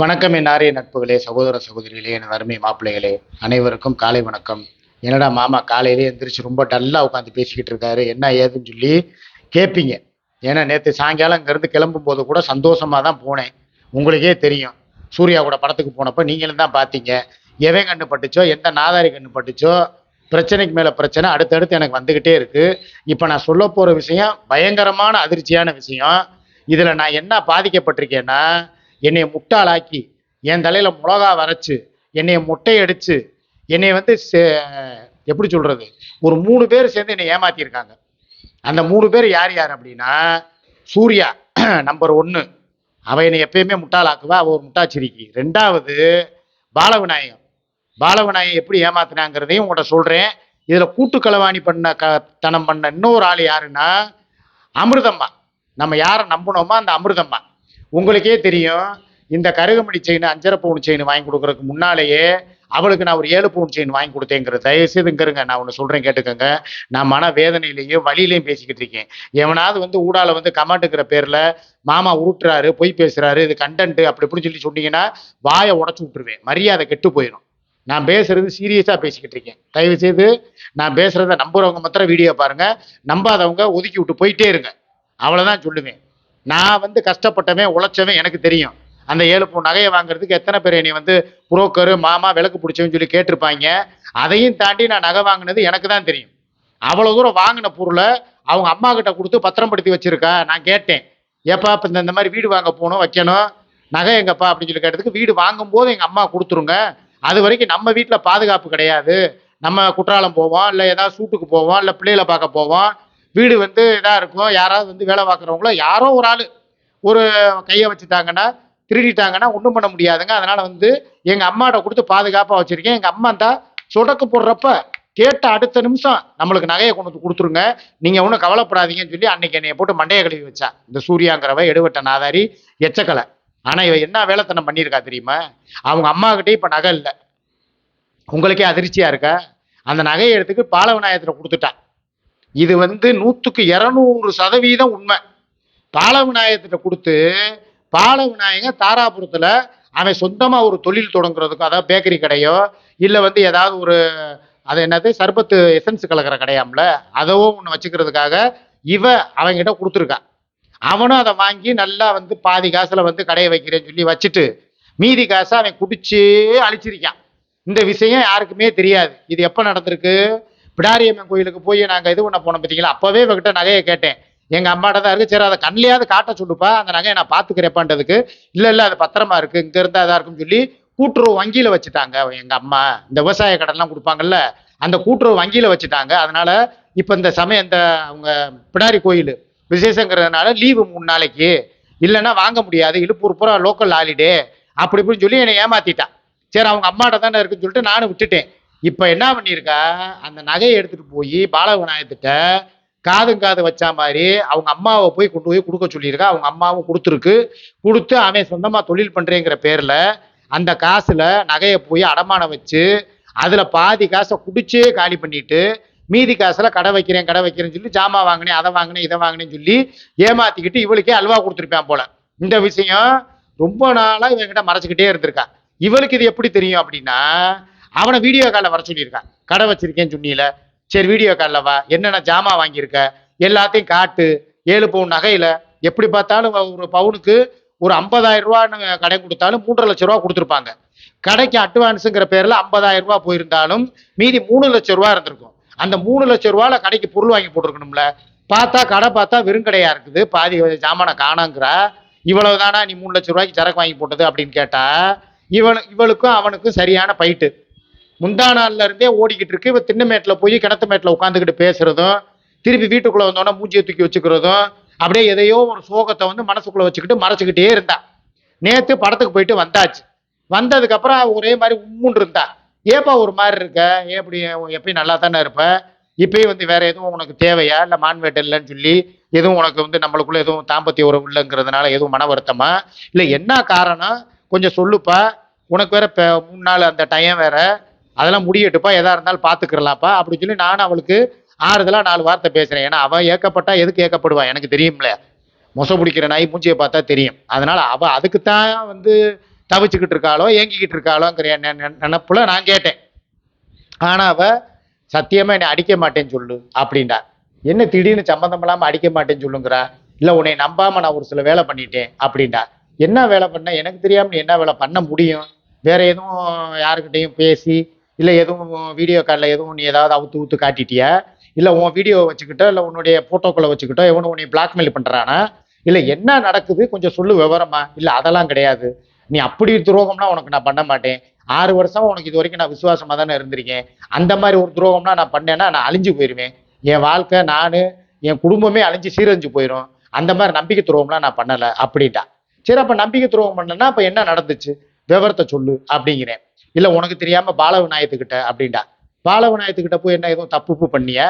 வணக்கம் என் ஆரிய நட்புகளே சகோதர சகோதரிகளே என் அருமை மாப்பிள்ளைகளே. அனைவருக்கும் காலை வணக்கம். என்னடா மாமா காலையிலே எந்திரிச்சு ரொம்ப டல்லாக உட்காந்து பேசிக்கிட்டு இருக்காரு? என்ன ஏதுன்னு சொல்லி கேட்பீங்க ஏன்னா நேற்று சாயங்காலம் இங்கேருந்து கிளம்பும் போது கூட சந்தோஷமாக தான் போனேன். உங்களுக்கே தெரியும். சூர்யா கூட படத்துக்கு போனப்போ நீங்களும் தான் பார்த்தீங்க எவன் கண்ணு பட்டுச்சோ எந்த நாதாரி கண்ணு பட்டுச்சோ பிரச்சனைக்கு மேலே பிரச்சனை அடுத்தடுத்து எனக்கு வந்துக்கிட்டே இருக்குது இப்போ நான் சொல்ல போகிற விஷயம் பயங்கரமான அதிர்ச்சியான விஷயம். இதில் நான் என்ன பாதிக்கப்பட்டிருக்கேன்னா என்னை முட்டாளாக்கி என் தலையில் மிளகா வரைச்சு என்னைய முட்டை அடிச்சு என்னை வந்து சே- எப்படி சொல்கிறது ஒரு மூணு பேர் சேர்ந்து என்னை ஏமாத்தியிருக்காங்க அந்த மூணு பேர் யார் யார் அப்படின்னா சூர்யா நம்பர் ஒன்று அவன் என்னை எப்பயுமே முட்டாளாக்குவா அவ ஒரு முட்டாச்சிரிக்கி. ரெண்டாவது பாலவிநாயகம். பாலவிநாயகம் எப்படி ஏமாத்தினாங்கிறதையும் உங்கள்கிட்ட சொல்கிறேன் இதில் கூட்டு களவாணி பண்ண க தனம் பண்ண இன்னொரு ஆள் யாருன்னா அமிர்தம்மா. நம்ம யாரை நம்பினோமோ அந்த அமிர்தம்மா. உங்களுக்கே தெரியும் இந்த கருகமணி செயின் அஞ்சரை பவுன் செயின் வாங்கி கொடுக்கறதுக்கு முன்னாலேயே அவளுக்கு நான் ஒரு ஏழு பவுன் செயின் வாங்கி கொடுத்தேங்கிறது. தயவுசெய்து இங்க நான் ஒன்று சொல்கிறேன் கேட்டுக்கோங்க. நான் மன வேதனையிலையும் வழியிலையும் பேசிக்கிட்டு இருக்கேன். எவனாவது வந்து ஊடால வந்து கமாண்டுங்கிற பேரில் மாமா உருட்டுறாரு பொய் பேசுகிறாரு இது கண்டென்ட் அப்படி இப்படின்னு சொல்லி சொன்னீங்கன்னா வாயை உடச்சி விட்டுருவேன். மரியாதை கெட்டு போயிடும் நான் பேசுறது சீரியஸாக பேசிக்கிட்டு இருக்கேன். தயவுசெய்து நான் பேசுறத நம்புறவங்க மாத்திரம் வீடியோ பாருங்க. நம்பாதவங்க ஒதுக்கி விட்டு போயிட்டே இருங்க. அவ்வளோதான் சொல்லுவேன். நான் வந்து கஷ்டப்பட்டவன் உழைச்சவன் எனக்கு தெரியும். அந்த ஏழு பூ நகையை வாங்குறதுக்கு எத்தனை பேர் என்னை வந்து புரோக்கரு மாமா விளக்கு பிடிச்சவன்னு சொல்லி கேட்டிருப்பாங்க. அதையும் தாண்டி நான் நகை வாங்கினது எனக்கு தான் தெரியும். அவ்வளோ தூரம் வாங்கின பொருளை அவங்க அம்மா கிட்ட கொடுத்து பத்திரப்படுத்தி வச்சிருக்கா? நான் கேட்டேன். ஏப்பா இப்போ இந்த இந்த மாதிரி வீடு வாங்க போகணும் வைக்கணும். நகை எங்கப்பா? அப்படின்னு சொல்லி கேட்டதுக்கு வீடு வாங்கும்போது எங்கள் அம்மா கொடுத்துருங்க. அது வரைக்கும் நம்ம வீட்டில் பாதுகாப்பு கிடையாது. நம்ம குற்றாலம் போவோம் இல்லை ஏதாவது சூட்டுக்கு போவோம் இல்லை பிள்ளைகளை பார்க்க போவோம். வீடு வந்து இதாக இருக்கும் யாராவது வந்து வேலை பார்க்குறவங்களோ யாரோ ஒரு ஆள் ஒரு கையை வச்சுட்டாங்கன்னா திருடிட்டாங்கன்னா ஒன்றும் பண்ண முடியாதுங்க. அதனால் வந்து எங்கள் அம்மாட்ட கொடுத்து பாதுகாப்பாக வச்சுருக்கேன். எங்கள் அம்மா தான் சொடக்கு போடுறப்ப கேட்ட அடுத்த நிமிஷம் நம்மளுக்கு நகையை கொண்டு வந்து கொடுத்துருங்க. நீங்கள் ஒன்றும் கவலைப்படாதீங்கன்னு சொல்லி அன்னைக்கு என்னைய போட்டு மண்டையை கழுவி வச்சா. இந்த சூர்யாங்கிறவ எடுவட்ட நாதாரி எச்சக்கலை. ஆனால் இவ என்ன வேலைத்தனம் பண்ணியிருக்கா தெரியுமா? அவங்க அம்மாக்கிட்டே இப்போ நகை இல்லை. உங்களுக்கே அதிர்ச்சியாக இருக்கா? அந்த நகையை எடுத்துக்கு பாலவிநாயகத்தில் கொடுத்துட்டேன் இது வந்து நூற்றுக்கு இரநூறு சதவீதம் உண்மை. பாலவிநாயகத்திட்ட கொடுத்து பாலவிநாயகன் தாராபுரத்தில் அவன் சொந்தமாக ஒரு தொழில் தொடங்குறதுக்கும் அதாவது பேக்கரி கடையோ இல்லை வந்து ஏதாவது ஒரு அது என்னது சர்பத்து எசன்ஸ் கலக்கிற கடையாம்ல அதவும் ஒன்று வச்சுக்கிறதுக்காக இவ அவன்கிட்ட கொடுத்துருக்கா. அவனும் அதை வாங்கி நல்லா வந்து பாதி காசில் வந்து கடையை வைக்கிறேன்னு சொல்லி வச்சுட்டு மீதி காசை அவன் குடிச்சே அழிச்சிருக்கான். இந்த விஷயம் யாருக்குமே தெரியாது. இது எப்போ நடந்திருக்கு? பிடாரியம்மன் கோயிலுக்கு போய் நாங்கள் இது பண்ண போனோம் பார்த்தீங்களா அப்போவே இவகிட்ட நகையை கேட்டேன். எங்கள் அம்மாட்ட தான் இருக்குது சரி அதை கண்ணிலையாவது காட்ட சொல்லுப்பா. அந்த நகையை நான் பார்த்துக்கிறேப்பான்றதுக்கு. இல்லை இல்லை அது பத்திரமா இருக்குது இங்கே இருந்தால் இதாக இருக்குன்னு சொல்லி கூட்டுறவு வங்கியில் வச்சுட்டாங்க எங்கள் அம்மா. இந்த விவசாய கடன்லாம் கொடுப்பாங்கல்ல அந்த கூட்டுறவு வங்கியில் வச்சுட்டாங்க. அதனால் இப்போ இந்த சமயம் இந்த அவங்க பிடாரி கோயில் விசேஷங்கிறதுனால லீவு மூணு நாளைக்கு. இல்லைன்னா வாங்க முடியாது. இழுப்பூர் பூரா லோக்கல் ஹாலிடே அப்படி இப்படின்னு சொல்லி என்னை ஏமாத்திட்டான் சரி அவங்க அம்மாட்ட தானே இருக்குன்னு சொல்லிட்டு நானும் விட்டுட்டேன். இப்போ என்ன பண்ணியிருக்கா அந்த நகையை எடுத்துட்டு போய் பாலவிநாயகத்திட்ட காதும் காது வச்சா மாதிரி அவங்க அம்மாவை போய் கொண்டு போய் கொடுக்க சொல்லியிருக்கா. அவங்க அம்மாவும் கொடுத்துருக்கு. கொடுத்து அவன் சொந்தமாக தொழில் பண்ணுறேங்கிற பேரில் அந்த காசில் நகையை போய் அடமானம் வச்சு அதில் பாதி காசை குடிச்சே காலி பண்ணிட்டு மீதி காசில் கடை வைக்கிறேன் கடை வைக்கிறேன்னு சொல்லி ஜாமான் வாங்கினேன் அதை வாங்கினேன் இதை வாங்கினேன்னு சொல்லி ஏமாத்திக்கிட்டு இவளுக்கே அல்வா கொடுத்துருப்பான் போல. இந்த விஷயம் ரொம்ப நாளாக இவன்கிட்ட மறைச்சிக்கிட்டே இருந்திருக்கா. இவளுக்கு இது எப்படி தெரியும் அப்படின்னா அவனை வீடியோ காலில் வர சொல்லியிருக்கான் கடை வச்சிருக்கேன்னு சொன்னியில சரி வீடியோ காலில் வா. என்னென்ன ஜாமான் வாங்கியிருக்க? எல்லாத்தையும் காட்டு. ஏழு பவுன் நகையில். எப்படி பார்த்தாலும் ஒரு பவுனுக்கு ஒரு 50000 ரூபான்னு கடை கொடுத்தாலும் மூன்றரை லட்ச ரூபா கொடுத்துருப்பாங்க. கடைக்கு அட்வான்ஸுங்கிற பேரில் 50000 ரூபா போயிருந்தாலும் மீதி மூணு லட்ச ரூபா இருந்திருக்கும். அந்த மூணு லட்ச ரூபாவில் கடைக்கு பொருள் வாங்கி போட்டிருக்கணும்ல. பார்த்தா கடை பார்த்தா வெறுங்கடையா இருக்குது. பாதி ஜாமானை காணாங்கிறா. இவ்வளவு தானா நீ மூணு லட்ச ரூபாய்க்கு சரக்கு வாங்கி போட்டது அப்படின்னு கேட்டால் இவனு இவளுக்கும் அவனுக்கும் சரியான பைட்டு முந்தா நாள்ல இருந்தே ஓடிக்கிட்டு இருக்கு. இவ திண்ணமேட்டில் போய் கிணத்து மேட்டில் உட்காந்துக்கிட்டு பேசுறதும் திருப்பி வீட்டுக்குள்ள வந்தோடனே மூஞ்சியை தூக்கி வச்சுக்கிறதும் அப்படியே எதையோ ஒரு சோகத்தை வந்து மனசுக்குள்ள வச்சுக்கிட்டு மறைச்சிக்கிட்டே இருந்தா. நேத்து படத்துக்கு போயிட்டு வந்தாச்சு. வந்ததுக்கப்புறம் ஒரே மாதிரி உம்முன்னு இருந்தா. ஏப்பா ஒரு மாதிரி இருக்க? ஏன் இப்படி எப்பயும் நல்லா தானே இருப்ப? இப்பயும் வந்து வேற எதுவும் உனக்கு தேவையா? இல்லை மான்வேட்டை இல்லைன்னு சொல்லி எதுவும் உனக்கு வந்து நம்மளுக்குள்ள எதுவும் தாம்பத்திய உறவு இல்லைங்கிறதுனால எதுவும் மன வருத்தமா இல்லை என்ன காரணம்? கொஞ்சம் சொல்லுப்பா. உனக்கு வேற இப்போ மூணு நாள் அந்த டைம் வேற. அதெல்லாம் முடியட்டுப்பா எதா இருந்தாலும் பார்த்துக்கிறலாம்ப்பா அப்படின்னு சொல்லி நானும் அவளுக்கு ஆறுதலாக நாலு வார்த்தை பேசுகிறேன் ஏன்னா அவன் ஏக்கப்பட்டா எதுக்கு ஏக்கப்படுவா? எனக்கு தெரியும்ல. மொசை பிடிக்கிற நாய் மூஞ்சியை பார்த்தா தெரியும். அதனால அவ அதுக்கு தான் வந்து தவிச்சுக்கிட்டு இருக்காளோ ஏங்கிக்கிட்டு இருக்காளோங்கிற நெ- நினப்புல நான் கேட்டேன். ஆனா அவ சத்தியமா என்னை அடிக்க மாட்டேன்னு சொல்லு அப்படின்டா என்ன திடீர்னு சம்மந்தம் இல்லாம அடிக்க மாட்டேன்னு சொல்லுங்கிறா? இல்ல உன்னை நம்பாம நான் ஒரு சில வேலை பண்ணிட்டேன் அப்படின்டா என்ன வேலை பண்ண? எனக்கு தெரியாம நீ என்ன வேலை பண்ண முடியும்? வேற எதுவும் யாருக்கிட்டையும் பேசி இல்லை எதுவும் வீடியோ காலில் எதுவும் நீ ஏதாவது அவுத்து ஊத்து காட்டிட்டியா? இல்லை உன் வீடியோ வச்சுக்கிட்டோ இல்லை உன்னுடைய போட்டோக்களை வச்சுக்கிட்டோ எவனும் உன்னை பிளாக்மெயில் பண்ணுறானா இல்லை என்ன நடக்குது? கொஞ்சம் சொல்லு விவரமா. இல்லை அதெல்லாம் கிடையாது. நீ அப்படி துரோகம்னா உனக்கு நான் பண்ண மாட்டேன். ஆறு வருஷம் உனக்கு இது வரைக்கும் நான் விசுவாசமாக தானே இருந்திருக்கேன். அந்த மாதிரி ஒரு துரோகம்னா நான் பண்ணேன்னா நான் அழிஞ்சு போயிடுவேன் என் வாழ்க்கை நான் என் குடும்பமே அழிஞ்சு சீரழிஞ்சு போயிடும் அந்த மாதிரி நம்பிக்கை துரோகம்லாம் நான் பண்ணலை. அப்படின்ட்டா. சரி அப்போ நம்பிக்கை துரோகம் பண்ணலன்னா அப்போ என்ன நடந்துச்சு? விவரத்தை சொல்லு அப்படிங்கிறேன். இல்லை உனக்கு தெரியாமல் பால விநாயகத்துக்கிட்ட அப்படின்டா. பால விநாயகத்துக்கிட்ட போய் என்ன எதுவும் தப்பு பண்ணிய?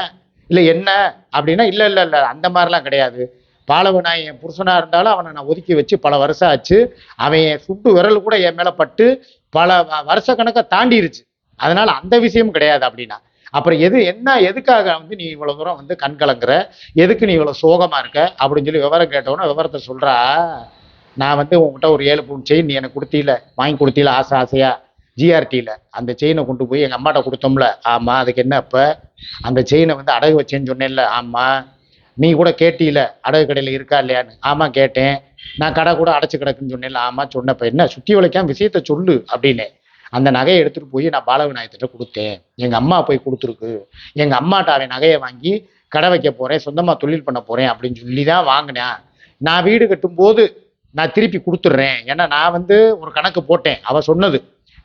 இல்லை என்ன? அப்படின்னா இல்லை இல்லை இல்லை அந்த மாதிரிலாம் கிடையாது. பாலவனாய் என் புருஷனாக இருந்தாலும் அவனை நான் ஒதுக்கி வச்சு பல வருஷம் ஆச்சு. அவன் என் சுட்டு விரல் கூட என் மேலே பட்டு பல வருஷ கணக்கை தாண்டிருச்சு. அதனால் அந்த விஷயமும் கிடையாது அப்படின்னா. அப்புறம் எது என்ன எதுக்காக வந்து நீ இவ்வளோ தூரம் வந்து கண் கலங்குற? எதுக்கு நீ இவ்வளோ சோகமாக இருக்க? அப்படின்னு சொல்லி விவரம் கேட்டவொன்னே விவரத்தை சொல்கிறா நான் வந்து உங்ககிட்ட ஒரு ஏழு பவுன் செயின் நீ எனக்கு கொடுத்தீல வாங்கி கொடுத்தீல ஆசை ஆசையாக ஜிஆர்டியில் அந்த செயினை கொண்டு போய் எங்கள் அம்மாட்ட கொடுத்தோம்ல. ஆமாம் அதுக்கு என்ன அப்போ? அந்த செயினை வந்து அடகு வச்சேன்னு சொன்னேன்ல. ஆமாம் நீ கூட கேட்டியில அடகு கடையில் இருக்கா இல்லையான்னு. ஆமாம் கேட்டேன். நான் கடை கூட அடைச்சு கிடக்குன்னு சொன்னேன்ல. ஆமாம் சொன்னப்ப என்ன சுற்றி வளைக்காம விஷயத்த சொல்லு அப்படின்னு. அந்த நகையை எடுத்துகிட்டு போய் நான் பாலவிநாயகத்திட்ட கொடுத்தேன். எங்கள் அம்மா போய் கொடுத்துருக்கு. எங்கள் அம்மாட்ட அவன் நகையை வாங்கி கடை வைக்க போகிறேன் சொந்தமாக தொழில் பண்ண போகிறேன் அப்படின்னு சொல்லி தான் வாங்கினேன். நான் வீடு கட்டும்போது நான் திருப்பி கொடுத்துட்றேன். ஏன்னா நான் வந்து ஒரு கணக்கு போட்டேன். அவள் சொன்னது.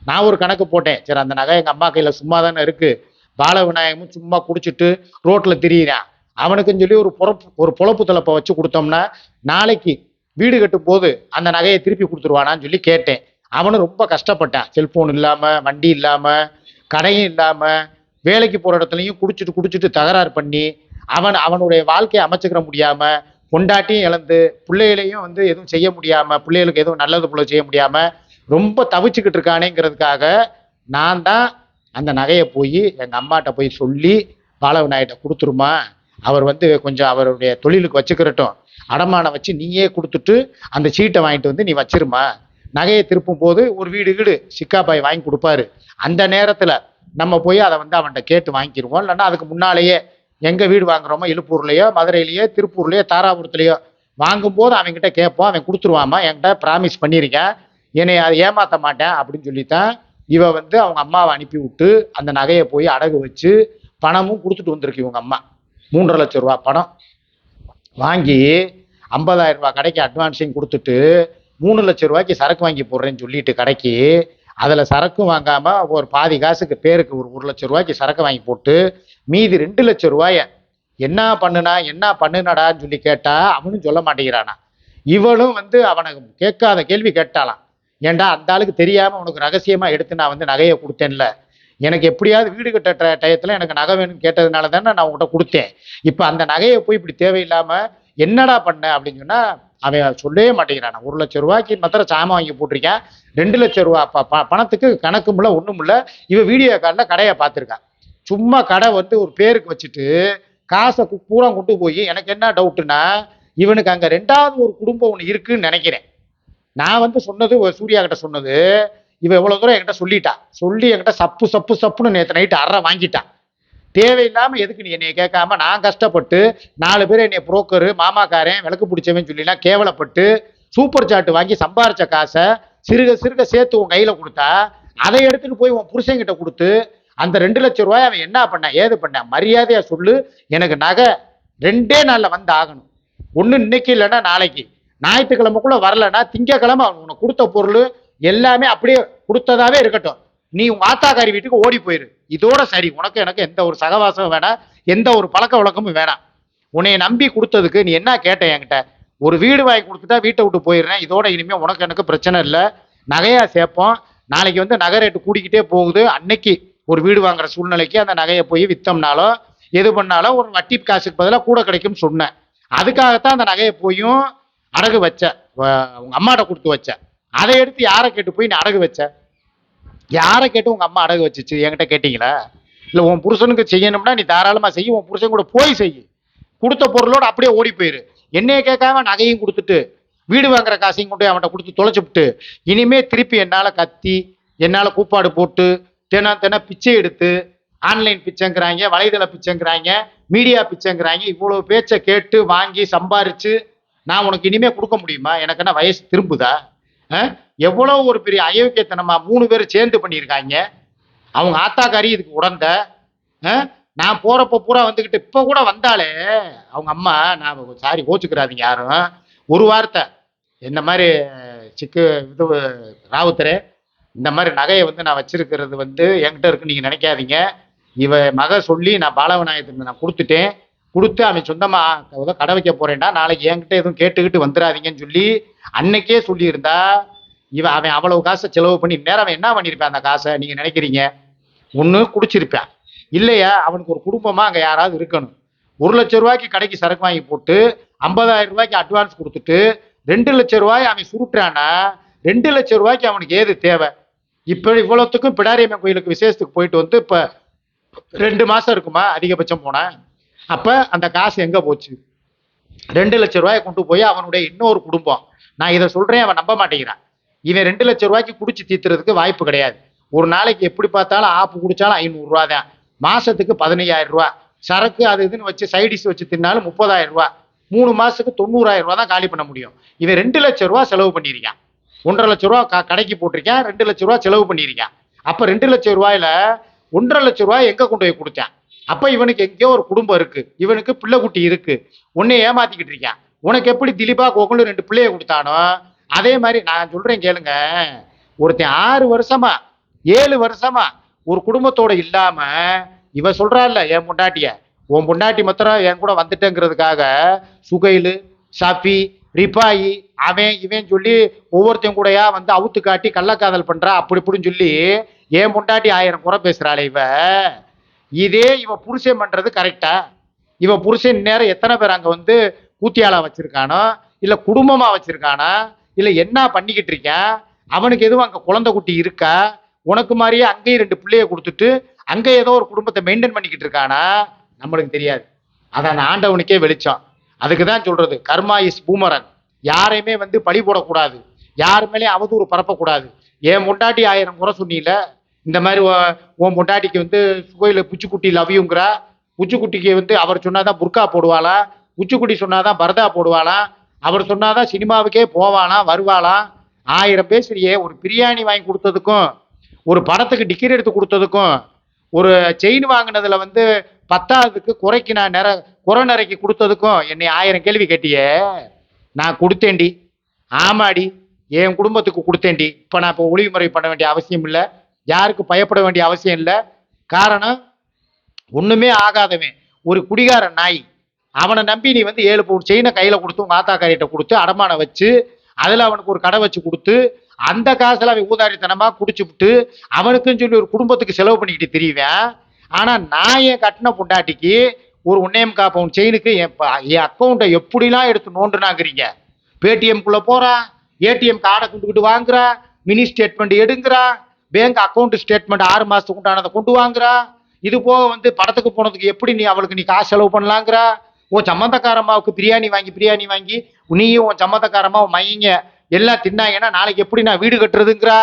நான் ஒரு கணக்கு போட்டேன். சரி அந்த நகை எங்கள் அம்மா கையில் சும்மா தானே இருக்குது பால விநாயகமும் சும்மா குடிச்சிட்டு ரோட்டில் திரியிறான். அவனுக்குன்னு சொல்லி ஒரு பொறப்பு ஒரு பொழப்பு தலைப்பை வச்சு கொடுத்தோம்னா நாளைக்கு வீடு கட்டும் போது அந்த நகையை திருப்பி கொடுத்துருவானான்னு சொல்லி கேட்டேன். அவனும் ரொம்ப கஷ்டப்பட்டான். செல்ஃபோன் இல்லாமல் வண்டி இல்லாமல் கடையும் இல்லாமல் வேலைக்கு போகிற இடத்துலையும் குடிச்சிட்டு குடிச்சிட்டு தகராறு பண்ணி அவன் அவனுடைய வாழ்க்கையை அமைச்சுக்கிற முடியாமல் பொண்டாட்டியும் இழந்து பிள்ளைகளையும் வந்து எதுவும் செய்ய முடியாமல் பிள்ளைகளுக்கு எதுவும் நல்லது போல செய்ய முடியாமல் ரொம்ப தவிச்சுக்கிட்டு இருக்கானேங்கிறதுக்காக நான் தான் அந்த நகையை போய் எங்கள் அம்மாட்ட போய் சொல்லி பாலவிநாயிட்ட கொடுத்துருமா? அவர் வந்து கொஞ்சம் அவருடைய தொழிலுக்கு வச்சுக்கிறட்டும். அடமானம் வச்சு நீயே கொடுத்துட்டு அந்த சீட்டை வாங்கிட்டு வந்து நீ வச்சிருமா? நகையை திருப்பும் போது ஒரு வீடு வீடு சிக்காப்பாய் வாங்கி கொடுப்பாரு. அந்த நேரத்தில் நம்ம போய் அதை வந்து அவன்கிட்ட கேட்டு வாங்கிக்கிருவோம் இல்லைன்னா அதுக்கு முன்னாலேயே எங்கே வீடு வாங்குறோமோ? இழுப்பூர்லேயோ மதுரையிலேயோ திருப்பூர்லேயோ தாராபுரத்துலையோ வாங்கும்போது அவன்கிட்ட கேட்போம். அவன் கொடுத்துருவாமா? என்கிட்ட ப்ராமிஸ் பண்ணியிருக்கேன் என்னை அதை ஏமாற்ற மாட்டேன் அப்படின்னு சொல்லித்தான் இவ வந்து அவங்க அம்மாவை அனுப்பி விட்டு அந்த நகையை போய் அடகு வச்சு பணமும் கொடுத்துட்டு வந்திருக்கு இவங்க அம்மா. மூன்றரை லட்சம் ரூபா பணம். வாங்கி ஐம்பதாயிரம் ரூபா கடைக்கு அட்வான்ஸையும் கொடுத்துட்டு மூணு லட்சம் ரூபாய்க்கு சரக்கு வாங்கி போடுறேன்னு சொல்லிட்டு கடைக்கு அதில் சரக்கும் வாங்காமல் ஒரு பாதி காசுக்கு பேருக்கு ஒரு ஒரு லட்சம் ரூபாய்க்கு சரக்கு வாங்கி போட்டு மீதி ரெண்டு லட்சம் ரூபாய என்ன பண்ணுனா என்ன பண்ணுனடான்னு சொல்லி கேட்டால் அவனும் சொல்ல மாட்டேங்கிறானா. இவளும் வந்து அவனை கேட்காத கேள்வி கேட்டாலாம் ஏன்டா அந்த ஆளுக்கு தெரியாமல் உனக்கு ரகசியமாக எடுத்து நான் வந்து நகையை கொடுத்தேன்ல? எனக்கு எப்படியாவது வீடு கட்ட டயத்தில் எனக்கு நகை வேணும்னு கேட்டதுனால தானே நான் உன்கிட்ட கொடுத்தேன். இப்போ அந்த நகையை போய் இப்படி தேவையில்லாமல் என்னடா பண்ண அப்படின்னு சொன்னால் அவன் சொல்லவே மாட்டேங்கிறான். ஒரு லட்சம் ரூபாய்க்கு மாத்திரம் சாமான் வாங்கி போட்டிருக்கேன். ரெண்டு லட்சம் ரூபா ப- ப- பணத்துக்கு கணக்கும் இல்லை ஒன்றும் இல்லை. இவன் வீடியோ காலில் கடையை பார்த்துருக்கான் சும்மா கடை வந்து ஒரு பேருக்கு வச்சுட்டு காசை பூரா கொண்டு போய் எனக்கு என்ன டவுட்டுன்னா இவனுக்கு அங்கே ரெண்டாவது ஒரு குடும்பம் ஒன்று இருக்குன்னு நினைக்கிறேன். நான் வந்து சொன்னது ஒரு சூர்யா கிட்ட சொன்னது இவ எவ்வளவு தூரம் என்கிட்ட சொல்லிட்டா? சொல்லி என்கிட்ட சப்பு சப்பு சப்புன்னு நேற்று நைட்டு அற வாங்கிட்டான் தேவையில்லாம எதுக்கு நீ என்னை கேட்காம நான் கஷ்டப்பட்டு நாலு பேர் என்னை புரோக்கரு மாமாக்காரன் விளக்கு பிடிச்சவன் சொல்லிலாம் கேவலப்பட்டு சூப்பர் சாட்டு வாங்கி சம்பாரிச்ச காசை சிறுக சிறுக சேர்த்து உன் கையில கொடுத்தா அதை எடுத்துட்டு போய் உன் புருஷன்கிட்ட கொடுத்து அந்த ரெண்டு லட்சம் ரூபாய் அவன் என்ன பண்ண ஏது பண்ண மரியாதையா சொல்லு எனக்கு நகை ரெண்டே நாளில் வந்து ஆகணும். ஒன்று இன்னைக்கு இல்லைன்னா நாளைக்கு. ஞாயிற்றுக்கிழமைக்குள்ள வரலன்னா திங்கக்கிழமை அவன் உனக்கு கொடுத்த பொருள் எல்லாமே அப்படியே கொடுத்ததாவே இருக்கட்டும். நீ உங்க ஆத்தாக்காரி வீட்டுக்கு ஓடி போயிரு. இதோட சரி. உனக்கு எனக்கு எந்த ஒரு சகவாசமும் வேணாம். எந்த ஒரு பழக்க வழக்கமும் வேணாம். உன்னைய நம்பி கொடுத்ததுக்கு நீ என்ன கேட்ட என்கிட்ட? ஒரு வீடு வாங்கி கொடுத்துட்டா வீட்டை விட்டு போயிடுறேன். இதோட இனிமே உனக்கு எனக்கு பிரச்சனை இல்லை. நகையா சேர்ப்போம். நாளைக்கு வந்து நகை ரேட்டு கூடிக்கிட்டே போகுது. அன்னைக்கு ஒரு வீடு வாங்குற சூழ்நிலைக்கு அந்த நகையை போய் விற்றோம்னாலோ எது பண்ணாலும் ஒரு வட்டி காசுக்கு பதிலாக கூட கிடைக்கும்னு சொன்னேன். அதுக்காகத்தான் அந்த நகையை போயும் அடகு வச்ச உங்க அம்மாட்ட கொடுத்து வச்ச. அதை எடுத்து யாரை கேட்டு போய் நீ அடகு வச்ச? யாரை கேட்டு உங்க அம்மா அடகு வச்சுச்சு? என்கிட்ட கேட்டீங்களா? இல்ல உன் புருஷனுக்கு செய்யணும்னா நீ தாராளமா செய்ய உன் புருஷன் கூட போய் செய்யு. கொடுத்த பொருளோடு அப்படியே ஓடி போயிரு. என்னைய கேட்காம நகையும் கொடுத்துட்டு வீடு வாங்குற காசையும் கொண்டு அவன்கிட்ட கொடுத்து தொலைச்சுப்புட்டு இனிமே திருப்பி என்னால் கத்தி என்னால் கூப்பாடு போட்டு தினம் தினம் பிச்சை எடுத்து ஆன்லைன் பிச்சைங்கிறாங்க வலைதள பிச்சைங்கிறாங்க மீடியா பிச்சைங்கிறாங்க இவ்வளோ பேச்சை கேட்டு வாங்கி சம்பாரிச்சு நான் உனக்கு இனிமே கொடுக்க முடியுமா? எனக்கு என்ன வயசு திரும்புதா? எவ்வளோ ஒரு பெரிய அயோக்கியத்தனமா மூணு பேர் சேர்ந்து பண்ணியிருக்காங்க. அவங்க ஆத்தாக்காரி இதுக்கு உடந்த நான் போறப்ப பூரா வந்துக்கிட்டு இப்போ கூட வந்தாலே அவங்க அம்மா நான் சாரி கோச்சுக்கிறாதீங்க யாரும். ஒரு வார்த்தை இந்த மாதிரி சிக்கு இது ராவுத்தரே இந்த மாதிரி நகையை வந்து நான் வச்சிருக்கிறது வந்து என்கிட்ட இருக்குன்னு நீங்கள் நினைக்காதீங்க. இவ மக சொல்லி நான் பாலவநாயகத்துக்கு நான் கொடுத்துட்டேன். கொடுத்து அவன் சொந்தமா ஏதோ கடை வைக்க போறேன்டா நாளைக்கு என்கிட்ட எதுவும் கேட்டுக்கிட்டு வந்துடாதீங்கன்னு சொல்லி அன்னைக்கே சொல்லியிருந்தா இவன் அவன் அவ்வளவு காசை செலவு பண்ணி நேரம் அவன் என்ன பண்ணியிருப்பான் அந்த காசை நீங்க நினைக்கிறீங்க? ஒன்று குடிச்சிருப்பான் இல்லையா அவனுக்கு ஒரு குடும்பமா அங்கே யாராவது இருக்கணும். ஒரு லட்ச ரூபாய்க்கு கடைக்கு சரக்கு வாங்கி போட்டு ஐம்பதாயிரம் ரூபாய்க்கு அட்வான்ஸ் கொடுத்துட்டு ரெண்டு லட்ச ரூபாய் அவன் சுருட்டுறானா ரெண்டு லட்ச ரூபாய்க்கு அவனுக்கு ஏது தேவை? இப்போ இவ்வளோத்துக்கும் பிடாரியம்மன் கோயிலுக்கு விசேஷத்துக்கு போயிட்டு வந்து இப்போ ரெண்டு மாசம் இருக்குமா அதிகபட்சம் போனேன் அப்ப அந்த காசு எங்க போச்சு? ரெண்டு லட்ச ரூபாயை கொண்டு போய் அவனுடைய இன்னொரு குடும்பம். நான் இதை சொல்றேன் அவன் நம்ப மாட்டேங்கிறான். இவன் ரெண்டு லட்ச ரூபாய்க்கு குடிச்சு தீர்த்துறதுக்கு வாய்ப்பு கிடையாது. ஒரு நாளைக்கு எப்படி பார்த்தாலும் ஆப்பு குடிச்சாலும் ஐநூறு ரூபா தான். மாசத்துக்கு பதினையாயிரம் ரூபா. சரக்கு அது இதுன்னு வச்சு சைடிஸ் வச்சு தின்னாலும் முப்பதாயிரம் ரூபா. மூணு மாசத்துக்கு தொண்ணூறாயிரம் ரூபா தான் காலி பண்ண முடியும். இவன் ரெண்டு லட்ச ரூபா செலவு பண்ணியிருக்கான். ஒன்றரை லட்ச ரூபா க- கடைக்கு போட்டிருக்கேன் ரெண்டு லட்ச ரூபா செலவு பண்ணியிருக்கான். அப்ப ரெண்டு லட்சம் ரூபாயில ஒன்றரை லட்ச ரூபாய் எங்க கொண்டு போய் கொடுத்தேன்? அப்ப இவனுக்கு எங்கேயோ ஒரு குடும்பம் இருக்கு. இவனுக்கு பிள்ளை குட்டி இருக்கு. உன்னை ஏமாத்திக்கிட்டு இருக்கான் உனக்கு எப்படி திலீபா கோகுலு ரெண்டு பிள்ளைய கொடுத்தானோ? அதே மாதிரி நான் சொல்றேன் கேளுங்க. ஒருத்தன் ஆறு வருஷமா ஏழு வருஷமா ஒரு குடும்பத்தோட இல்லாம இவ சொல்றாள்ல என் பொண்டாட்டிய. உன் பொண்டாட்டி மாத்திரம் என் கூட வந்துட்டேங்கிறதுக்காக சுகைலு சஃபி ரிப்பாயி அவன் இவன் சொல்லி ஒவ்வொருத்தையும் கூடயா வந்து அவுத்து காட்டி கள்ளக்காதல் பண்றா அப்படி இப்படின்னு சொல்லி என் பொண்டாட்டி ஆயிரம் குறை பேசுறாளே இவ. இதே இவ புருஷன் பண்றது கரெக்டா இவ புருஷன் நேரம் எத்தனை பேர் அங்க வந்து கூத்தியாளா வச்சிருக்கானோ? இல்ல குடும்பமா வச்சிருக்கானா? இல்ல என்ன பண்ணிக்கிட்டு இருக்கேன் அவனுக்கு எதுவும் அங்க குழந்தை குட்டி இருக்கா? உனக்கு மாதிரியே அங்கேயும் ரெண்டு பிள்ளைய கொடுத்துட்டு அங்க ஏதோ ஒரு குடும்பத்தை மெயின்டைன் பண்ணிக்கிட்டு இருக்கானா? நம்மளுக்கு தெரியாது. அதான் ஆண்டவனுக்கே வெளிச்சம். அதுக்கு தான் சொல்றது கர்மா இஸ் பூமரன் யாரையுமே வந்து பழி போடக்கூடாது. யார் மேலேயும் அவதூறு பரப்பக்கூடாது. என் முண்டாட்டி ஆயிரம் குறை சொன்னீல? இந்த மாதிரி உன் உன் வந்து சுகையில் புச்சுக்குட்டி லவ்யுங்கிறா புச்சுக்குட்டிக்கு வந்து அவர் சொன்னாதான் புர்கா போடுவாளா? புச்சுக்குட்டி சொன்னாதான் பரதா போடுவாளாம் அவர் சொன்னாதான் சினிமாவுக்கே போவாளாம் வருவாளாம் ஆயிரம் பேசுறியே ஒரு பிரியாணி வாங்கி கொடுத்ததுக்கும் ஒரு படத்துக்கு டிக்கெட் எடுத்து கொடுத்ததுக்கும் ஒரு செயின் வாங்கினதுல வந்து பத்தாவதுக்கு குறைக்கு நான் நிற குறை நிறைக்கு கொடுத்ததுக்கும் என்னை ஆயிரம் கேள்வி கேட்டியே. நான் கொடுத்தேன்டி. ஆமாடி என் குடும்பத்துக்கு கொடுத்தேன்டி. இப்போ நான் இப்போ ஒளிவுமுறை பண்ண வேண்டிய அவசியம் இல்லை. யாருக்கு பயப்பட வேண்டிய அவசியம் இல்லை. காரணம் ஒன்றுமே ஆகாதவன். ஒரு குடிகார நாய். அவனை நம்பி நீ வந்து ஏழு பவுன் செயினை கையில் கொடுத்து உங்க ஆத்தாக்காரிட்ட கொடுத்து அடமானம் வச்சு அதில் அவனுக்கு ஒரு கடை வச்சு கொடுத்து அந்த காசில் அவன் ஊதாடித்தனமாக குடிச்சு விட்டு அவனுக்குன்னு சொல்லி ஒரு குடும்பத்துக்கு செலவு பண்ணிக்கிட்டு திரிவேன். ஆனால் நான் என் கட்டின பொண்டாட்டிக்கு ஒரு ஒன்னேம் கா பவுன் செயினுக்கு என் என் அக்கௌண்ட்டை எப்படிலாம் எடுத்து நோண்டுனாங்கிறீங்க? பேடிஎம்குள்ளே போகிறான் ஏடிஎம் கார்டை கொண்டுக்கிட்டு வாங்குறான் மினி ஸ்டேட்மெண்ட் எடுங்கிறான் பேங்க் அக்கௌண்ட் ஸ்டேட்மெண்ட் ஆறு மாதத்துக்கு உண்டானதை கொண்டு வாங்குறா. இது போக வந்து படத்துக்கு போனதுக்கு எப்படி நீ அவளுக்கு நீ காசு செலவு பண்ணலாங்கிறா? உன் சம்மந்தக்காரம்மாவுக்கு பிரியாணி வாங்கி பிரியாணி வாங்கி நீயும் உன் சம்மந்தக்காரம்மா மையங்க. எல்லாம் தின்னாங்கன்னா நாளைக்கு எப்படி நான் வீடு கட்டுறதுங்கிறா?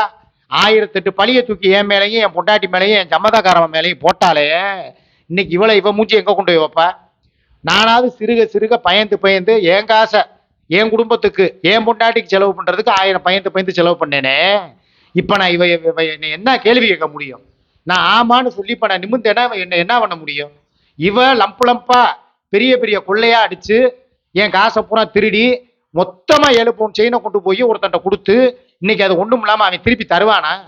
ஆயிரத்தெட்டு பழியை தூக்கி என் மேலேயும் என் பொண்டாட்டி மேலேயும் என் சம்மதக்காரம் மேலேயும் போட்டாலே இன்னைக்கு இவளை இவ மூஞ்சி எங்கே கொண்டு போய் வைப்பா? நானாவது சிறுக சிறுக பயந்து பயந்து என் காசை என் குடும்பத்துக்கு என் பொண்டாட்டிக்கு செலவு பண்ணுறதுக்கு ஆயிரம் பயந்து பயந்து செலவு பண்ணேனே. இப்போ நான் இவ இவ- என்னை என்ன கேள்வி கேட்க முடியும்? நான் ஆமான்னு சொல்லி இப்போ நான் நிமிந்தேன்னா இவ என்ன என்ன பண்ண முடியும்? இவ லம்பு லம்பா பெரிய பெரிய கொள்ளையாக அடித்து என் காசை பூரா திருடி மொத்தமாக ஏழு பவுன் செயினை கொண்டு போய் ஒருத்தன்ட்ட கொடுத்து இன்னைக்கு அது ஒன்றும் இல்லாமல் அவன் திருப்பி தருவானா?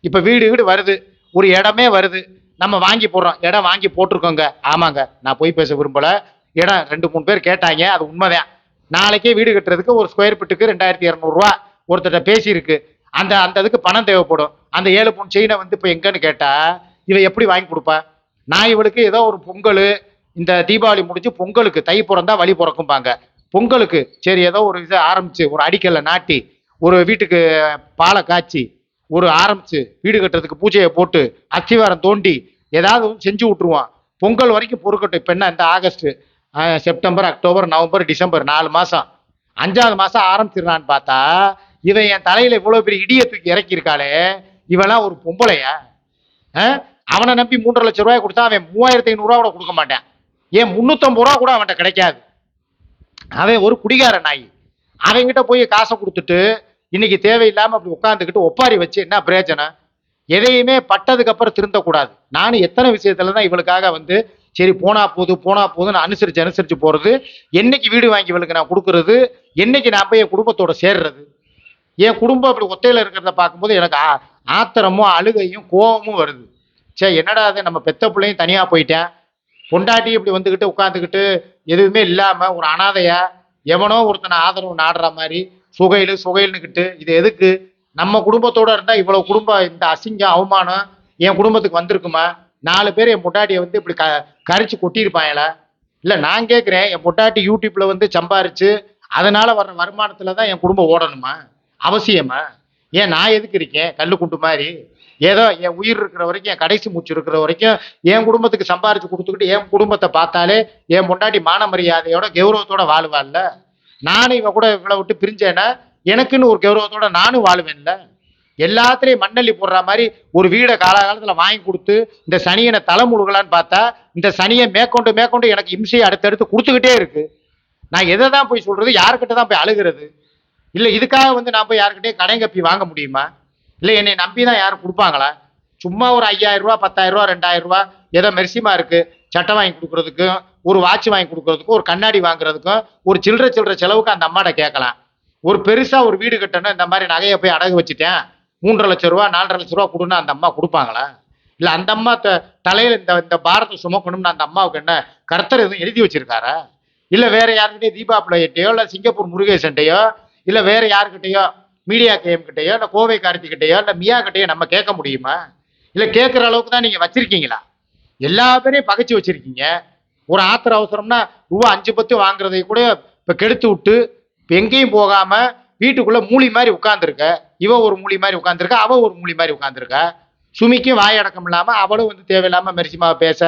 இப்போ வீடு வீடு வருது. ஒரு இடமே வருது. நம்ம வாங்கி போடுறோம். இடம் வாங்கி போட்டிருக்கோங்க. ஆமாங்க. நான் போய் பேச விரும்பலை. இடம் ரெண்டு மூணு பேர் கேட்டாங்க. அது உண்மைதான். நாளைக்கே வீடு கட்டுறதுக்கு ஒரு ஸ்கொயர் ஃபீட்டுக்கு ரெண்டாயிரத்தி இரநூறுவா ஒருத்தர்கிட்ட பேசியிருக்கு. அந்த அந்த இதுக்கு பணம் தேவைப்படும். அந்த ஏழு பொன் செயினை வந்து இப்போ எங்கன்னு கேட்டால் இவ எப்படி வாங்கி கொடுப்பா? நான் இவளுக்கு ஏதோ ஒரு பொங்கல் இந்த தீபாவளி முடிஞ்சு பொங்கலுக்கு தை பிறந்தா வழி பிறக்கும்பாங்க. பொங்கலுக்கு சரி ஏதோ ஒரு இதை ஆரம்பிச்சு ஒரு அடிக்கல்ல நாட்டி ஒரு வீட்டுக்கு பாலை காய்ச்சி ஒரு ஆரம்பிச்சு வீடு கட்டுறதுக்கு பூஜையை போட்டு அத்திவாரம் தோண்டி ஏதாவது செஞ்சு விட்டுருவான். பொங்கல் வரைக்கும் பொறுக்கட்டும். இப்போ என்ன இந்த August September October November December நாலு மாதம் அஞ்சாவது மாதம் ஆரம்பிச்சிடலான்னு பார்த்தா இவன் என் தலையில இவ்வளவு பெரிய இடியை தூக்கி இறக்கியிருக்காளே இவெல்லாம் ஒரு பொம்பளையா? அவனை நம்பி மூன்றரை லட்சம் ரூபாய் கொடுத்தா அவன் மூவாயிரத்தி ஐநூறுரூவா கூட கொடுக்க மாட்டான். ஏன் முந்நூற்றம்பது ரூபா கூட அவன்கிட்ட கிடைக்காது. அவன் ஒரு குடிகார நாய். அவங்கிட்ட போய் காசை கொடுத்துட்டு இன்னைக்கு தேவையில்லாம அப்படி உட்காந்துக்கிட்டு ஒப்பாரி வச்சு என்ன பிரயோஜனம்? எதையுமே பட்டதுக்கு அப்புறம் திருந்தக்கூடாது. நானும் எத்தனை விஷயத்துல தான் இவளுக்காக வந்து சரி போனா போது போனா போதுன்னு அனுசரிச்சு அனுசரிச்சு போறது. என்னைக்கு வீடு வாங்கி இவளுக்கு நான் கொடுக்கறது? என்னைக்கு நான் போய் குடும்பத்தோட சேர்றது? என் குடும்பம் அப்படி ஒத்தையில் இருக்கிறத பார்க்கும்போது எனக்கு ஆத்திரமும் அழுகையும் கோபமும் வருது. சே என்னடா அது நம்ம பெத்த பிள்ளையும் தனியாக போயிட்டேன். பொண்டாட்டி இப்படி வந்துக்கிட்டு உட்காந்துக்கிட்டு எதுவுமே இல்லாமல் ஒரு அனாதையா எவனோ ஒருத்தனை ஆதரவு நாடுற மாதிரி சுகையிலு சுகையில்னுக்கிட்டு இது எதுக்கு? நம்ம குடும்பத்தோடு இருந்தால் இவ்வளோ குடும்பம் இந்த அசிங்கம் அவமானம் என் குடும்பத்துக்கு வந்திருக்குமா? நாலு பேர் என் பொட்டாட்டியை வந்து இப்படி க கரிச்சு கொட்டியிருப்பாங்கள? இல்லை நான் கேட்குறேன் என் பொட்டாட்டி யூடியூப்பில் வந்து சம்பாரிச்சு அதனால் வர்ற வருமானத்தில் தான் என் குடும்பம் ஓடணுமா? அவசியமா? ஏன் நான் எதுக்கு இருக்கேன்? கல்லு குண்டு மாதிரி. ஏதோ என் உயிர் இருக்கிற வரைக்கும் என் கடைசி மூச்சு இருக்கிற வரைக்கும் என் குடும்பத்துக்கு சம்பாரிச்சு கொடுத்துக்கிட்டு என் குடும்பத்தை பார்த்தாலே என் பொண்டாட்டி மான மரியாதையோட கௌரவத்தோட வாழ்வாள்ல. நானும் இவ கூட இவளை விட்டு பிரிஞ்சேன்னா எனக்குன்னு ஒரு கௌரவத்தோட நானும் வாழ்வேன்ல. எல்லாத்துலேயும் மண்ணள்ளி போடுற மாதிரி ஒரு வீடை காலகாலத்தில் வாங்கி கொடுத்து இந்த சனியனை தலை முழுகலான்னு பார்த்தா இந்த சனியை மேற்கொண்டு மேற்கொண்டு எனக்கு இம்சையை அடுத்தடுத்து கொடுத்துக்கிட்டே இருக்கு. நான் எதை தான் போய் சொல்றது? யாருக்கிட்ட தான் போய் அழுகிறது? இல்லை இதுக்காக வந்து நான் போய் யாருக்கிட்டே கடன் கப்பி வாங்க முடியுமா? இல்லை என்னை நம்பி தான் யாரும் கொடுப்பாங்களா? சும்மா ஒரு ஐயாயிரம் ரூபா பத்தாயிரம் ரூபா ரெண்டாயிரம் ரூபா ஏதோ மெர்சிமா இருக்கு. சட்டை வாங்கி கொடுக்கறதுக்கும் ஒரு வாட்ச் வாங்கி கொடுக்கறதுக்கும் ஒரு கண்ணாடி வாங்குறதுக்கும் ஒரு சில்லற சில்லற செலவுக்கு அந்த அம்மாட்ட கேட்கலாம். ஒரு பெருசா ஒரு வீடு கட்டணும் இந்த மாதிரி நகையை போய் அடகு வச்சுட்டேன். மூன்றரை லட்ச ரூபா நாலரை லட்ச ரூபா கொடுன்னு அந்த அம்மா கொடுப்பாங்களா? இல்லை அந்த அம்மா த- தலையில் இந்த இந்த பாரத்தை சுமக்கணும்னு அந்த அம்மாவுக்கு என்ன கர்த்தர் எதுவும் எழுதி வச்சிருக்காரா? இல்லை வேற யாருக்கிட்டே தீபா பிள்ளையிட்டையோ இல்லை சிங்கப்பூர் முருகேசன்டையோ இல்ல வேற யாருக்கிட்டயோ மீடியா கேம் கிட்டயோ இல்ல கோவை கார்த்திகிட்டயோ இல்ல மியா கிட்டயோ நம்ம கேட்க முடியுமா? இல்ல கேட்குற அளவுக்கு தான் நீங்க வச்சிருக்கீங்களா? எல்லா பேரையும் பகைச்சு வச்சிருக்கீங்க. ஒரு ஆத்திர அவசரம்னா ரூபா அஞ்சு பத்து வாங்குறதை கூட இப்ப கெடுத்து விட்டு இப்ப எங்கேயும் போகாம வீட்டுக்குள்ள மூலி மாதிரி உட்காந்துருக்க இவ ஒரு மூலி மாதிரி உட்காந்துருக்க அவ ஒரு மூலி மாதிரி உட்காந்துருக்க சுமிக்கும் வாயடக்கம் இல்லாம அவளும் வந்து தேவையில்லாம மெரிசிமாவை பேச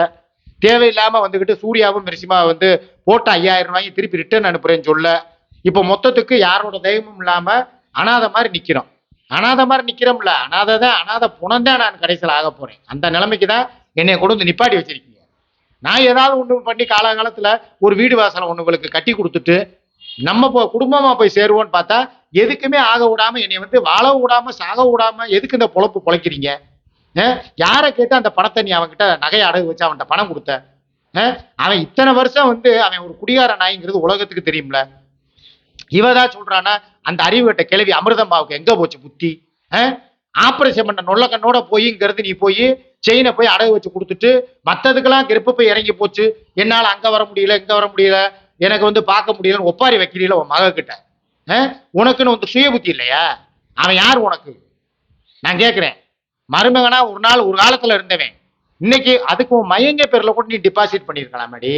தேவையில்லாம வந்துகிட்டு சூர்யாவும் மெரிசிமாவை வந்து போட்ட ஐயாயிரம் ரூபாய் திருப்பி ரிட்டர்ன் அனுப்புறேன்னு சொல்ல இப்போ மொத்தத்துக்கு யாரோட தெய்வமும் இல்லாம அனாதை மாதிரி நிக்கிறோம். அனாதை மாதிரி நிக்கிறோம்ல அனாதை தான் அனாதை புணம்தான் நான் கடைசியில் ஆக போறேன். அந்த நிலைமைக்கு தான் என்னை கொண்டு வந்து நிப்பாட்டி வச்சிருக்கீங்க. நான் ஏதாவது ஒன்று பண்ணி காலகாலத்துல ஒரு வீடு வாசலை ஒன்றுங்களுக்கு கட்டி கொடுத்துட்டு நம்ம இப்போ குடும்பமா போய் சேருவோம்னு பார்த்தா எதுக்குமே ஆக விடாம என்னை வந்து வாழ விடாம சாக விடாம எதுக்கு இந்த பொழப்பு பொழைக்கிறீங்க? யாரை கேட்டு அந்த பணத்தை நீ அவன்கிட்ட நகையை அடகு வச்சு அவன்கிட்ட பணம் கொடுத்த? அவன் இத்தனை வருஷம் வந்து அவன் ஒரு குடிகார நாய்ங்கிறது உலகத்துக்கு தெரியும்ல. இவதான் சொல்றானா அந்த அறிவு கட்ட கிளவி அமிர்தம்பாவுக்கு எங்க போச்சு புத்தி? ஆபரேஷன் பண்ண நொல்ல கண்ணோட போய் இங்கிறது நீ போய் செயினை போய் அடகு வச்சு கொடுத்துட்டு மத்ததுக்கெல்லாம் கெருப்பு போய் இறங்கி போச்சு. என்னால அங்க வர முடியல இங்க வர முடியல எனக்கு வந்து பார்க்க முடியலன்னு ஒப்பாரி வைக்கிறீல உன் மக கிட்ட உனக்குன்னு வந்து சுய புத்தி இல்லையா? அவன் யார் உனக்கு? நான் கேட்கிறேன் மருமகனா ஒரு நாள் ஒரு காலத்துல இருந்தவன். இன்னைக்கு அதுக்கு உன் மயங்க பேர்ல கூட நீ டிபாசிட் பண்ணிருக்கலாமேடி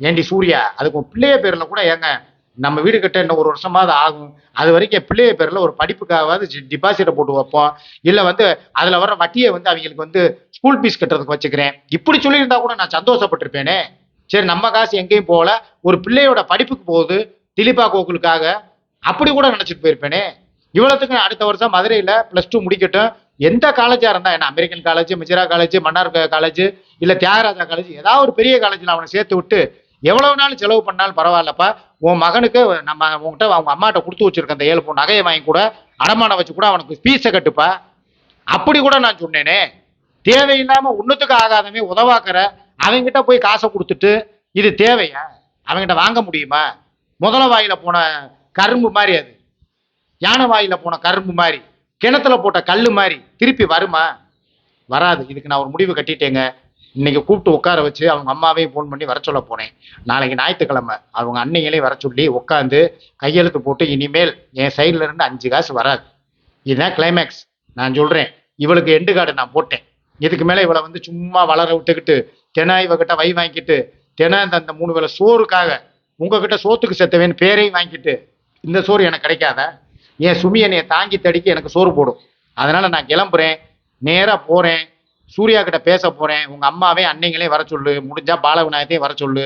ஏண்டி சூர்யா அதுக்கு உன் பிள்ளைய பேர்ல கூட ஏங்க நம்ம வீடு கட்ட இன்னும் ஒரு வருஷமாவது ஆகும். அது வரைக்கும் என் பிள்ளைய பேரில் ஒரு படிப்புக்காவது டிபாசிட்டை போட்டு வைப்போம். இல்லை வந்து அதில் வர வட்டியை வந்து அவங்களுக்கு வந்து ஸ்கூல் ஃபீஸ் கட்டுறதுக்கு வச்சுக்கிறேன். இப்படி சொல்லியிருந்தா கூட நான் சந்தோஷப்பட்டிருப்பேனே. சரி நம்ம காசு எங்கேயும் போகல. ஒரு பிள்ளையோட படிப்புக்கு போகுது திலீபா கோகுலுக்காக. அப்படி கூட நினச்சிட்டு போயிருப்பேனே. இவ்வளோத்துக்கு நான் அடுத்த வருஷம் மதுரையில் ப்ளஸ் டூ முடிக்கட்டும். எந்த காலேஜாக இருந்தால் என்ன அமெரிக்கன் காலேஜ் மிஜிரா காலேஜ் மன்னார் காலேஜ் இல்லை தியாகராஜா காலேஜ் ஏதாவது ஒரு பெரிய காலேஜில் அவனை சேர்த்து விட்டு எவ்வளவு நாள் செலவு பண்ணாலும் பரவாயில்லப்பா. உன் மகனுக்கு நம்ம உன்கிட்ட அவங்க அம்மாட்ட கொடுத்து வச்சிருக்க அந்த ஏழு பொண்ணு நகையை வாங்கி கூட அடமானம் வச்சு கூட அவனுக்கு ஃபீஸை கட்டுப்பா. அப்படி கூட நான் சொன்னேனே. தேவையில்லாம ஒன்றுத்துக்கு ஆகாதமே உதவாக்குற அவங்கிட்ட போய் காசை கொடுத்துட்டு இது தேவையா? அவங்கிட்ட வாங்க முடியுமா? முதல வாயில போன கரும்பு மாதிரி அது. யானை வாயில போன கரும்பு மாதிரி. கிணத்துல போட்ட கல் மாதிரி. திருப்பி வருமா? வராது. இதுக்கு நான் ஒரு முடிவு கட்டிட்டேங்க. இன்னைக்கு கூப்பிட்டு உட்கார வச்சு அவங்க அம்மாவையும் ஃபோன் பண்ணி வர சொல்ல போனேன். நாளைக்கு ஞாயிற்றுக்கிழமை. அவங்க அன்னைங்களையும் வர சொல்லி உட்காந்து கையெழுத்து போட்டு இனிமேல் என் சைட்ல இருந்து அஞ்சு காசு வராது. இதுதான் கிளைமேக்ஸ் நான் சொல்றேன். இவளுக்கு எண்டு கார்டு நான் போட்டேன். இதுக்கு மேலே இவளை வந்து சும்மா வளர விட்டுக்கிட்டு தினா இவகிட்ட வை வாங்கிட்டு தினா இந்த அந்த மூணு வேளை சோறுக்காக உங்ககிட்ட சோத்துக்கு செத்தவேன்னு பேரையும் வாங்கிட்டு இந்த சோறு எனக்கு கிடைக்காத. என் சுமி என்னைய தாங்கி தடிக்க எனக்கு சோறு போடும். அதனால நான் கிளம்புறேன். நேராக போறேன். சூர்யா கிட்ட பேச போறேன். உங்க அம்மாவே அன்னைங்களே வர சொல்லு. முடிஞ்சா பாலவிநாயகத்தையும் வர சொல்லு.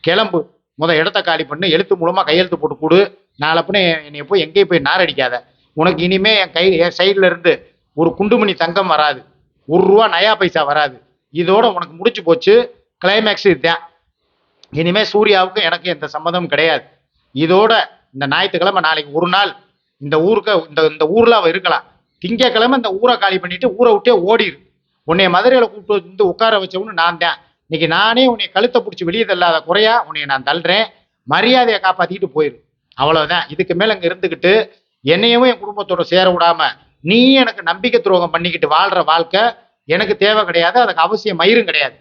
கிளம்பு. முத இடத்த காலி பண்ணு. எழுத்து மூலமா கையெழுத்து போட்டு கொடு. நாளப்பின என்னை போய் எங்கேயும் போய் நாரடிக்காத. உனக்கு இனிமே என் கை என் சைடில் இருந்து ஒரு குண்டுமணி தங்கம் வராது. ஒரு ரூபா நயா பைசா வராது. இதோட உனக்கு முடிச்சு போச்சு. கிளைமேக்ஸ் இதுதான். இனிமே சூர்யாவுக்கு எனக்கு எந்த சம்மந்தமும் கிடையாது. இதோட இந்த ஞாயிற்றுக்கிழமை நாளைக்கு ஒரு நாள் இந்த ஊருக்கு இந்த இந்த ஊர்ல அவ இருக்கலாம். திங்கக்கிழமை இந்த ஊரை காலி பண்ணிட்டு ஊரை விட்டே ஓடிடு உன்னை மதுரையில கூப்பிட்டு வந்து உட்கார வச்சவனு நான் தான். இன்னைக்கு நானே உன்னை கழுத்தை பிடிச்சி வெளியே தள்ளாத குறையா உன்னைய நான் தள்ளுறேன். மரியாதையை காப்பாற்றிக்கிட்டு போயிரு. அவ்வளவுதான். இதுக்கு மேல அங்க இருந்துக்கிட்டு என்னையவும் என் குடும்பத்தோட சேர விடாம நீ எனக்கு நம்பிக்கை துரோகம் பண்ணிக்கிட்டு வாழ்ற வாழ்க்கை எனக்கு தேவை கிடையாது. அதுக்கு அவசியம் மயிரும் கிடையாது.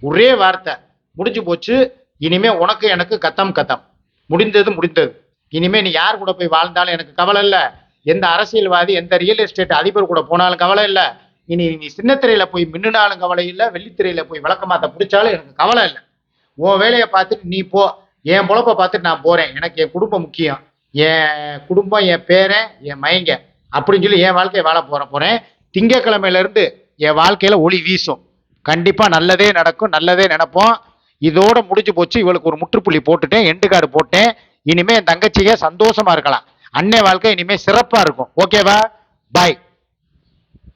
ஒரே வார்த்தை. முடிஞ்சு போச்சு. இனிமே உனக்கு எனக்கு கத்தம் கத்தம். முடிந்தது முடிந்தது. இனிமே நீ யார் கூட போய் வாழ்ந்தாலும் எனக்கு கவலை இல்லை. எந்த அரசியல்வாதி எந்த ரியல் எஸ்டேட் அதிபர் கூட போனாலும் கவலை இல்லை. இனி நீ சின்னத்திரையில போய் மின்னுனாலும் கவலை இல்லை வெள்ளித்திரையில போய் விளக்கமாத்த பிடிச்சாலும் எனக்கு கவலை இல்லை. உன் வேலையை பார்த்துட்டு நீ போ. என் பொழப்ப பார்த்துட்டு நான் போறேன். எனக்கு என் குடும்பம் முக்கியம். என் குடும்பம் என் பேரன் என் மைங்க அப்படின்னு சொல்லி என் வாழ்க்கையை வாழ போற போறேன். திங்கக்கிழமையிலேருந்து என் வாழ்க்கையில ஒளி வீசும். கண்டிப்பா நல்லதே நடக்கும் நல்லதே நினைப்போம். இதோட முடிஞ்சு போச்சு. இவளுக்கு ஒரு முற்றுப்புள்ளி போட்டுட்டேன் எண்டு கார்டு போட்டேன். இனிமே என் தங்கச்சிக சந்தோஷமா இருக்கலாம். அன்னை வாழ்க்கை இனிமே சிறப்பா இருக்கும். ஓகேவா? பாய்